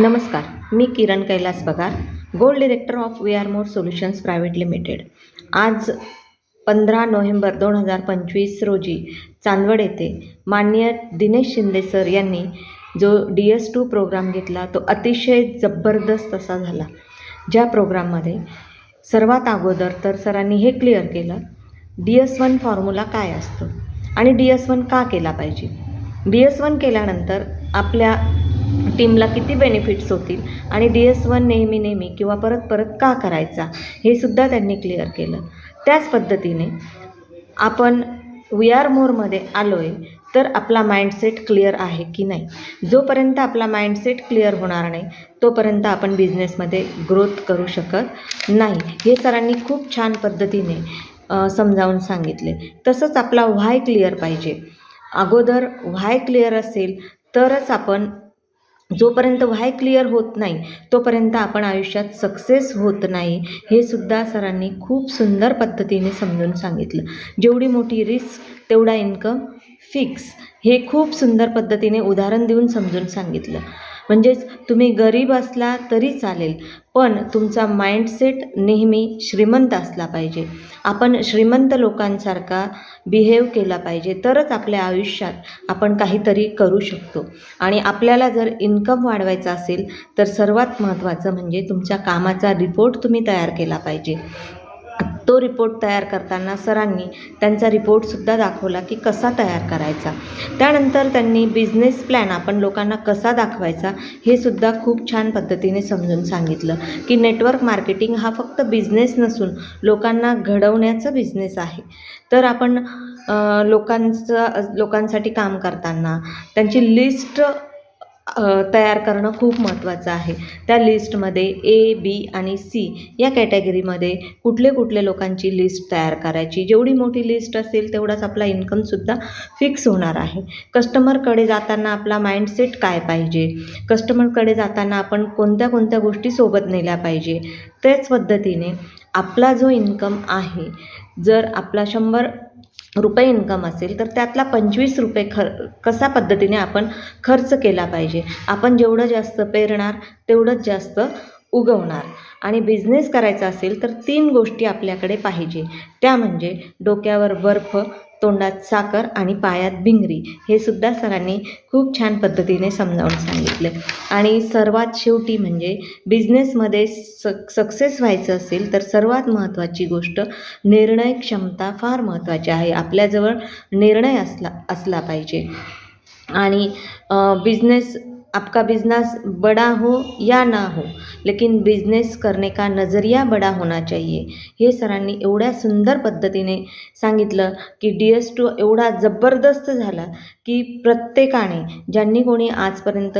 नमस्कार मी Kiran Kailas Pagar gold director of we are more solutions private limited. आज पंधरा November दोन हजार पंचवीस रोजी चांदवड येथे माननीय दिनेश शिंदे सर यांनी जो डी एस टू प्रोग्राम घेतला तो अतिशय जबरदस्त असा झाला. ज्या प्रोग्राममध्ये सर्वात अगोदर तर सरांनी हे क्लिअर केलं डी एस वन फॉर्म्युला काय असतो आणि डी एस वन का केला पाहिजे? डी एस वन केल्यानंतर आपल्या टीमला किती बेनिफिट्स होतील? आणि डी एस वन नेहमी नेहमी किंवा परत परत का करायचा? हे सुद्धा त्यांनी क्लिअर केलं. त्याच पद्धतीने आपण वी आर मोरमध्ये आलो आहे तर आपला माइंडसेट क्लिअर आहे की नाही? जोपर्यंत आपला माइंडसेट क्लिअर होणार नाही तोपर्यंत आपण बिझनेसमध्ये ग्रोथ करू शकत नाही. हे सरांनी खूप छान पद्धतीने समजावून सांगितले. तसंच आपला व्हाय क्लिअर पाहिजे. अगोदर व्हाय क्लिअर असेल तरच आपण जोपर्यंत व्हाय क्लिअर होत नाही तोपर्यंत आपण आयुष्यात सक्सेस होत नाही हे सुद्धा सरांनी खूप सुंदर पद्धतीने समजून सांगितलं. जेवढी मोठी रिस्क तेवढा इन्कम फिक्स. हे खूप सुंदर पद्धतीने उदाहरण देऊन समजून सांगितलं. म्हणजेच तुम्ही गरीब असला तरी चालेल पण तुमचा माइंडसेट नेहमी श्रीमंत असला पाहिजे. आपण श्रीमंत लोकांसारखा बिहेव केला पाहिजे तरच आपल्या आयुष्यात आपण काहीतरी करू शकतो. आणि आपल्याला जर इन्कम वाढवायचा असेल तर सर्वात महत्त्वाचं म्हणजे तुमच्या कामाचा रिपोर्ट तुम्ही तयार केला पाहिजे. तो रिपोर्ट तयार करताना सरांनी त्यांचा रिपोर्टसुद्धा दाखवला की कसा तयार करायचा. त्यानंतर त्यांनी बिझनेस प्लॅन आपण लोकांना कसा दाखवायचा हे सुद्धा खूप छान पद्धतीने समजून सांगितलं की नेटवर्क मार्केटिंग हा फक्त बिझनेस नसून लोकांना घडवण्याचा बिझनेस आहे. तर आपण लोकांचं लोकांसाठी काम करताना त्यांची लिस्ट तयार करणं खूप महत्त्वाचं आहे. त्या लिस्टमध्ये ए बी आणि सी या कॅटेगरीमध्ये कुठले कुठले लोकांची लिस्ट तयार करायची. जेवढी मोठी लिस्ट असेल तेवढाच आपला इन्कमसुद्धा फिक्स होणार आहे. कस्टमरकडे जाताना आपला माइंडसेट काय पाहिजे? कस्टमरकडे जाताना आपण कोणत्या कोणत्या गोष्टी सोबत नेल्या पाहिजे? त्याच पद्धतीने आपला जो इन्कम आहे जर आपला शंभर रुपये इन्कम असेल तर त्यातला पंचवीस रुपये खर कसा पद्धतीने आपण खर्च केला पाहिजे? आपण जेवढं जास्त पेरणार तेवढंच जास्त उगवणार. आणि बिझनेस करायचा असेल तर तीन गोष्टी आपल्याकडे पाहिजे. त्या म्हणजे डोक्यावर बर्फ तोंडात साखर आणि पायात भिंगरी. हे सुद्धा सरांनी खूप छान पद्धतीने समजावून सांगितले. आणि सर्वात शेवटी म्हणजे बिझनेसमध्ये सक सक्सेस व्हायचं असेल तर सर्वात महत्त्वाची गोष्ट निर्णय क्षमता फार महत्त्वाची आहे. आपल्याजवळ निर्णय असला असला पाहिजे. आणि बिजनेस आपका बिजनेस बड़ा हो या ना हो लेकिन बिजनेस करने का नज़रिया बड़ा होना चाहिए। हे सरांनी एवढ्या सुंदर पद्धतीने सांगितलं की डी एस टू एवढा जबरदस्त झाला की प्रत्येकाने ज्यांनी कोणी आजपर्यंत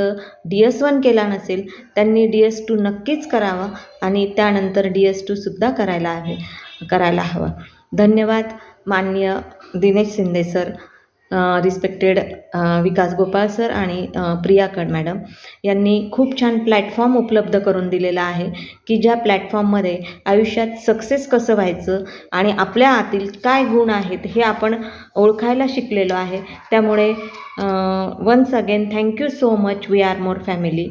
डी एस वन केला नसेल त्यांनी डी एस टू नक्कीच करावा आणि त्यानंतर डी एस टूसुद्धा करायला हवे करायला हवा. धन्यवाद. माननीय Dinesh Shinde sir. Respected Vikas Gopal sir आणि प्रिया प्रियाकड मॅडम यांनी खूप छान प्लॅटफॉर्म उपलब्ध करून दिलेला आहे की ज्या प्लॅटफॉर्ममध्ये आयुष्यात सक्सेस कसं व्हायचं आणि आपल्या आतील काय गुण आहेत हे आपण ओळखायला शिकलेलो आहे. त्यामुळे once again thank you so much we are more family